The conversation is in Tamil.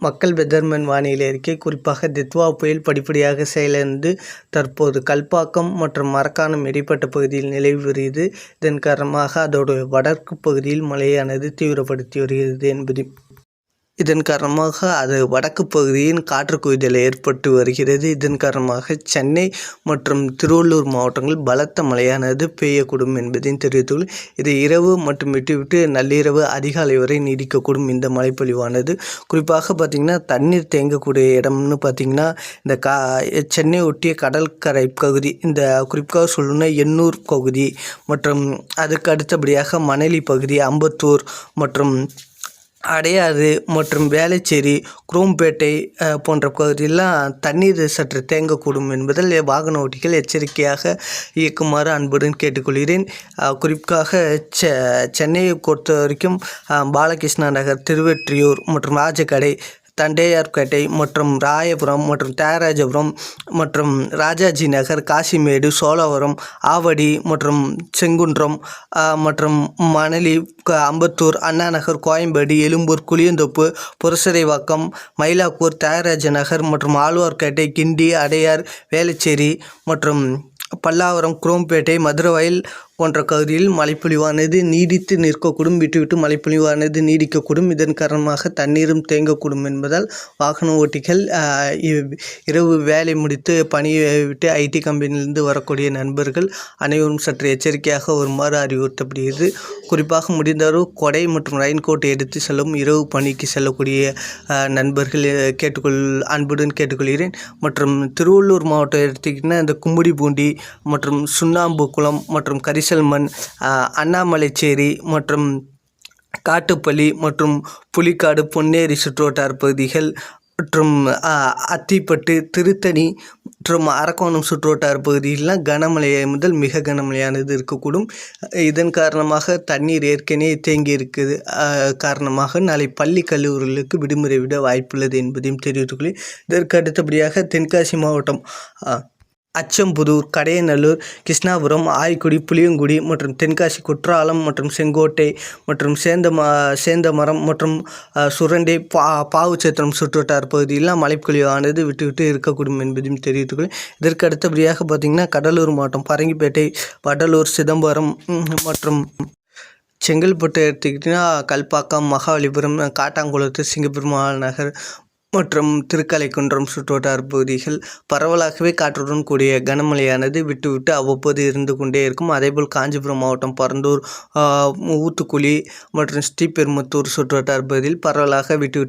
மக்கள் பெதர்மன் வானிலை அறிக்கை குறிப்பாக தித்வா புயல் படிப்படியாக செயலிழந்து தற்போது கல்பாக்கம் மற்றும் மரக்காணம் இடைப்பட்ட பகுதியில் நிலவி வருகிறது. இதன் காரணமாக அதோட வடக்கு பகுதியில் மழையானது தீவிரப்படுத்தி வருகிறது என்பது இதன் காரணமாக அது வடக்கு பகுதியின் காற்று குவிதல் ஏற்பட்டு வருகிறது. இதன் காரணமாக சென்னை மற்றும் திருவள்ளூர் மாவட்டங்களில் பலத்த மழையானது பெய்யக்கூடும் என்பதையும் தெரிவித்துள்ளது. இது இரவு மற்றும் விட்டுவிட்டு நள்ளிரவு அதிகாலை வரை நீடிக்கக்கூடும் இந்த மழைப்பொழிவானது. குறிப்பாக பார்த்திங்கன்னா தண்ணீர் தேங்கக்கூடிய இடம்னு பார்த்திங்கன்னா இந்த கா சென்னை ஒட்டிய கடற்கரை பகுதி இந்த குறிப்பாக சொல்லணும்னா எண்ணூர் பகுதி மற்றும் அதுக்கு அடுத்தபடியாக மணலி பகுதி அம்பத்தூர் மற்றும் அடையாறு மற்றும் வேளச்சேரி குரோம்பேட்டை போன்ற பகுதியெல்லாம் தண்ணீர் சற்று தேங்கக்கூடும் என்பதால் வாகன ஓட்டிகள் எச்சரிக்கையாக இயக்குமாறு அன்புடன் கேட்டுக்கொள்கிறேன். குறிப்பாக செ சென்னையை பொறுத்த வரைக்கும் பாலகிருஷ்ணா நகர் திருவெற்றியூர் மற்றும் ராஜகடை தண்டையார்பேட்டை மற்றும் ராயபுரம் மற்றும் தியாகராஜபுரம் மற்றும் ராஜாஜி நகர் காசிமேடு சோழவரம் ஆவடி மற்றும் செங்குன்றம் மற்றும் மணலி க- அம்பத்தூர் அண்ணா நகர் கோயம்பேடு எழும்பூர் புளியந்தோப்பு புரசரைவாக்கம் மயிலாப்பூர் தியாகராஜ நகர் மற்றும் ஆழ்வார்பேட்டை கிண்டி அடையார் வேளச்சேரி மற்றும் பல்லாவரம் குரோம்பேட்டை மதுரவாயல் போன்ற பகுதியில் மழைப்பொழிவானது நீடித்து நிற்கக்கூடும் விட்டு விட்டு மழைப்பொழிவானது நீடிக்கக்கூடும். இதன் காரணமாக தண்ணீரும் தேங்கக்கூடும் என்பதால் வாகன ஓட்டிகள் இரவு வேலை முடித்து பணியை விட்டு ஐடி கம்பெனியிலிருந்து வரக்கூடிய நண்பர்கள் அனைவரும் சற்று எச்சரிக்கையாக வருமாறு அறிவுறுத்தப்படுகிறது. குறிப்பாக முடிந்தவரை கொடை மற்றும் ரெயின்கோட் எடுத்து செல்லும் இரவு பணிக்கு செல்லக்கூடிய நண்பர்கள் கேட்டுக்கொள் அன்புடன் கேட்டுக்கொள்கிறேன். மற்றும் திருவள்ளூர் மாவட்டம் எடுத்துக்கிட்டிங்கன்னா இந்த கும்மிடிப்பூண்டி மற்றும் சுண்ணாம்பு குளம் மற்றும் கரிச மண் அண்ணாமலைச்சேரி மற்றும் காட்டுப்பள்ளி மற்றும் புலிக்காடு பொன்னேரி சுற்றுவட்டார பகுதிகள் மற்றும் அத்திப்பட்டு திருத்தணி மற்றும் அரக்கோணம் சுற்றுவட்டார பகுதிகளெலாம் கனமழை முதல் மிக கனமழையானது இருக்கக்கூடும். இதன் காரணமாக தண்ணீர் ஏற்கனவே தேங்கி இருக்குது. காரணமாக நாளை பள்ளி கல்லூரிகளுக்கு விடுமுறை விட வாய்ப்புள்ளது என்பதையும் தெரிவித்துக்கொள்ளி இதற்கு அடுத்தபடியாக தென்காசி மாவட்டம் அச்சம்புதூர் கடையநல்லூர் கிருஷ்ணாபுரம் ஆய்க்குடி புளியங்குடி மற்றும் தென்காசி குற்றாலம் மற்றும் செங்கோட்டை மற்றும் சேந்த சேந்தமரம் மற்றும் சுரண்டை பா பாவுச்சத்திரம் சுற்றுவட்டார் பகுதியெல்லாம் மழைப்பொழிவானது விட்டு விட்டு இருக்கக்கூடும் என்பதையும் தெரிவித்துக்கொள். இதற்கு அடுத்தபடியாக பார்த்திங்கன்னா கடலூர் மாவட்டம் பரங்கிப்பேட்டை வடலூர் சிதம்பரம் மற்றும் செங்கல்பட்டு எடுத்துக்கிட்டிங்கன்னா கல்பாக்கம் மகாபலிபுரம் காட்டாங்குளத்து சிங்கப்பெருமாள் நகர் மற்றும் திருக்கலைக்குன்றம் சுற்றுவட்டார் பகுதிகள் பரவலாகவே காற்றுடன் கூடிய கனமழையானது விட்டுவிட்டு அவ்வப்போது இருந்து கொண்டே இருக்கும். அதேபோல் காஞ்சிபுரம் மாவட்டம் பரந்தூர் ஊத்துக்குளி மற்றும் ஸ்ரீபெருமத்தூர் சுற்றுவட்டார் பகுதியில் பரவலாக விட்டுவிட்டு